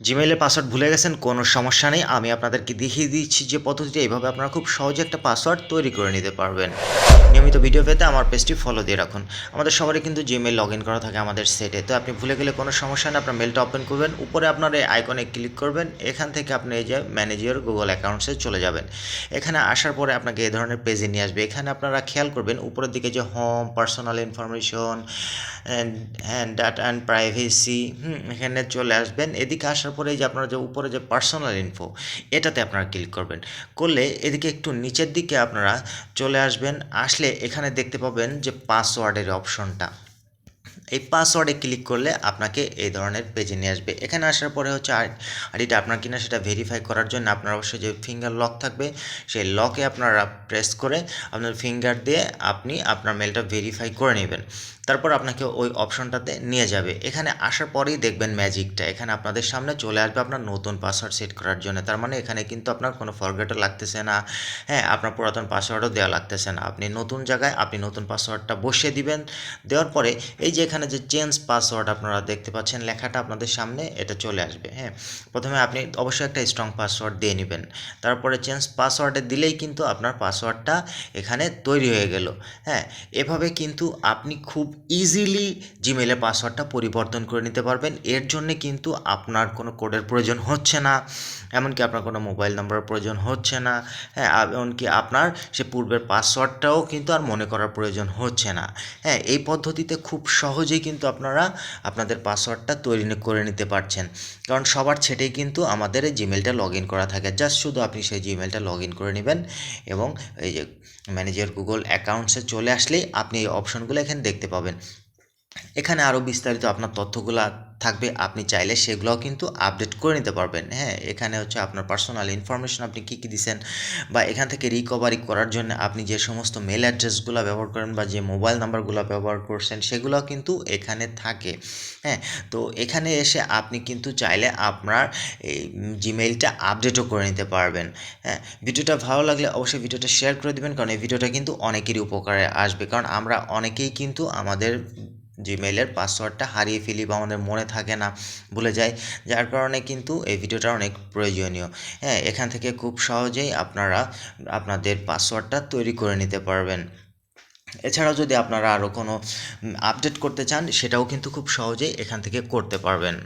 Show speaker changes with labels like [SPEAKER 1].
[SPEAKER 1] জিমেইলের password ভুলে গেছেন, কোনো সমস্যা নেই। আমি আপনাদেরকে দেখিয়ে দিচ্ছি যে পদ্ধতিতে এইভাবে আপনারা খুব সহজে একটা পাসওয়ার্ড তৈরি করে নিতে পারবেন। নিয়মিত ভিডিও পেতে আমার পেজটি ফলো দিয়ে রাখুন। আমাদের সবারই কিন্তু জিমেইল লগ ইন করা থাকে আমাদের সেটে তো আপনি ভুলে গেলে কোনো সমস্যা নেই, আপনার মেলটা ওপেন করবেন। উপরে আপনার এই আইকনে ক্লিক করবেন। এখান থেকে আপনি এই যে ম্যানেজার গুগল অ্যাকাউন্টসে চলে যাবেন। এখানে আসার পরে আপনাকে এই ধরনের পেজে নিয়ে আসবে। এখানে আপনারা খেয়াল করবেন, উপরের দিকে যে home personal information and data and privacy hmm, এখানে চলে আসবেন। এদিকে আসার পরে যে আপনারা যে উপরে যে পার্সোনাল ইনফো এটাতে আপনারা ক্লিক করবেন। করলে এদিকে একটু নিচের দিকে আপনারা চলে আসবেন, আসলে এখানে দেখতে পাবেন যে পাসওয়ার্ডের অপশনটা এই পাসওয়ার্ডে ক্লিক করলে আপনাকে এই ধরনের পেজে নিয়ে আসবে। এখানে আসার পরে হচ্ছে আইডিটা আপনার কিনা সেটা ভেরিফাই করার জন্য আপনার অবশ্যই যে ফিঙ্গার লক থাকবে, সেই লকে আপনারা প্রেস করে আপনার ফিঙ্গার দিয়ে আপনি আপনার মেলটা ভেরিফাই করে নেবেন। তারপর আপনাকে ওই অপশনটাতে নিয়ে যাবে। এখানে আসার পরেই দেখবেন ম্যাজিকটা এখানে আপনাদের সামনে চলে আসবে আপনার নতুন পাসওয়ার্ড সেট করার জন্য। তার মানে এখানে কিন্তু আপনার কোনো ফরগেটও লাগতেছে না। হ্যাঁ আপনার পুরাতন পাসওয়ার্ডও দেওয়া লাগতেছে না। আপনি নতুন জায়গায় আপনি নতুন পাসওয়ার্ডটা বসিয়ে দিবেন। দেওয়ার পরে এই যে এখানে যে চেঞ্জ পাসওয়ার্ড আপনারা দেখতে পাচ্ছেন, লেখাটা আপনাদের সামনে এটা চলে আসবে হ্যাঁ? প্রথমে আপনি অবশ্যই একটা স্ট্রং পাসওয়ার্ড দিয়ে নেবেন। তারপরে চেঞ্জ পাসওয়ার্ডে দিলেই কিন্তু আপনার পাসওয়ার্ডটা এখানে তৈরি হয়ে গেল হ্যাঁ? এভাবে কিন্তু আপনি খুব ইজিলি জিমেলের পাসওয়ার্ডটা পরিবর্তন করে নিতে পারবেন। এর জন্যে কিন্তু আপনার কোনো কোডের প্রয়োজন হচ্ছে না, এমনকি আপনার কোনো মোবাইল নম্বরের প্রয়োজন হচ্ছে না হ্যাঁ? এমনকি আপনার সে পূর্বের পাসওয়ার্ডটাও কিন্তু আর মনে করার প্রয়োজন হচ্ছে না হ্যাঁ? এই পদ্ধতিতে খুব সহজেই কিন্তু আপনারা আপনাদের পাসওয়ার্ডটা তৈরি করে নিতে পারছেন। কারণ সবার ছেটেই কিন্তু আমাদের এই জিমেলটা লগ ইন করা থাকে। জাস্ট শুধু আপনি সেই জিমেলটা লগ ইন করে নেবেন এবং এই যে ম্যানেজার গুগল অ্যাকাউন্টসে চলে আসলেই আপনি এই অপশনগুলো এখানে দেখতে পাবেন। এখানে আরও বিস্তারিত আপনার তথ্যগুলো থাকবে, আপনি চাইলে সেগুলোও কিন্তু আপডেট করে নিতে পারবেন। হ্যাঁ এখানে হচ্ছে আপনার পার্সোনাল ইনফরমেশন আপনি কী কী দিচ্ছেন বা এখান থেকে রিকভারি করার জন্য আপনি যে সমস্ত মেল অ্যাড্রেসগুলো ব্যবহার করেন বা যে মোবাইল নাম্বারগুলো ব্যবহার করছেন সেগুলো কিন্তু এখানে থাকে। হ্যাঁ তো এখানে এসে আপনি কিন্তু চাইলে আপনার এই জিমেইলটা আপডেটও করে নিতে পারবেন। হ্যাঁ ভিডিওটা ভালো লাগলে অবশ্যই ভিডিওটা শেয়ার করে দেবেন, কারণ এই ভিডিওটা কিন্তু অনেকেরই উপকারে আসবে। কারণ আমরা অনেকেই কিন্তু আমাদের জিমেইলের পাসওয়ার্ডটা হারিয়ে ফেলি বা আমাদের মনে থাকে না, ভুলে যাই যার কারণে কিন্তু এই ভিডিওটা অনেক প্রয়োজনীয়। হ্যাঁ এখান থেকে খুব সহজেই আপনারা আপনাদের পাসওয়ার্ডটা তৈরি করে নিতে পারবেন। এছাড়াও যদি আপনারা আরও কোনো আপডেট করতে চান, সেটাও কিন্তু খুব সহজেই এখান থেকে করতে পারবেন।